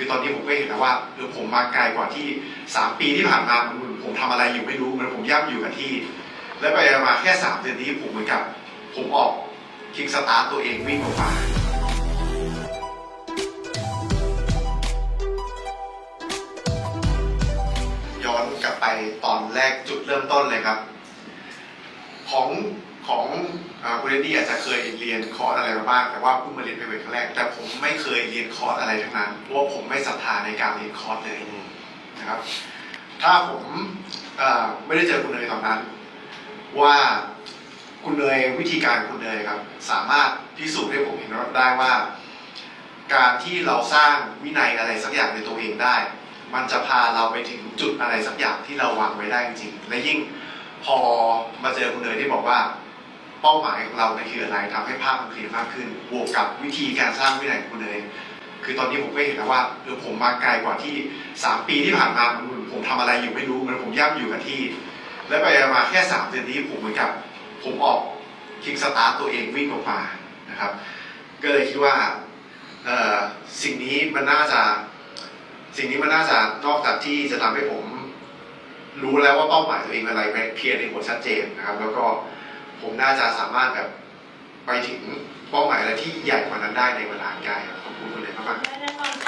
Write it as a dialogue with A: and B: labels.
A: คือตอนนี้ผมก็เห็นแล้วว่าเออผมมาไกลกว่าที่สามปีที่ผ่านมาผมผมทำอะไรอยู่ไม่รู้เหมือนผมย่ำอยู่กับที่ แล้วไปมาแค่สามเดือนนี้ผมเหมือนกับ ผมออกคิกสตาร์ทตัวเองวิ่งออกมาย้อนกลับไปตอนแรกจุดเริ่มต้นเลยครับ ของ ของคุณเรนดี้อาจจะเคยเรียนคอร์สอะไรมาบ้าง แต่ว่าเพิ่งมาเรียนไปเป็นครั้งแรก แต่ผมไม่เคยเรียนคอร์สอะไรทั้งนั้น เพราะว่าผมไม่ศรัทธาในการเรียนคอร์สเลยนะครับ ถ้าผมไม่ได้เจอคุณเนยตอนนั้น ว่าคุณเนยวิธีการคุณเนยครับ สามารถพิสูจน์ให้ผมเห็นได้ว่า การที่เราสร้างวินัยอะไรสักอย่างในตัวเองได้ มันจะพาเราไปถึงจุดอะไรสักอย่างที่เราวางไว้ได้จริงและยิ่งพอมาเจอคุณเนยที่บอกว่า เป้าหมายของเราคืออะไรทำให้ภาพมันเคลียร์มากขึ้น บวกกับวิธีการสร้างวินัยของคุณเนยคือตอนนี้ผมก็เห็นแล้วว่าเออผมมาไกลกว่าที่สามปีที่ผ่านมาผมผมทำอะไรอยู่ไม่รู้เหมือนผมย่ำอยู่กับที่ แล้วไปมาแค่สามเดือนนี้ผมเหมือนกับ ผมออกคิกสตาร์ทตัวเองวิ่งออกมานะครับ ก็เลยคิดว่าสิ่งนี้มันน่าจะสิ่งนี้มันน่าจะนอกจากที่จะทำให้ผม รู้แล้วว่าเป้าหมายตัวเองเป็นอะไรเคลียร์ในหัวชัดเจนนะครับ แล้วก็ ผมน่าจะสามารถแบบไปถึงเป้าหมายอะไรที่ใหญ่กว่านั้นได้ในเวลาใกล้ขอบคุณคุณเลยมากๆ
B: แน่นอนค่ะ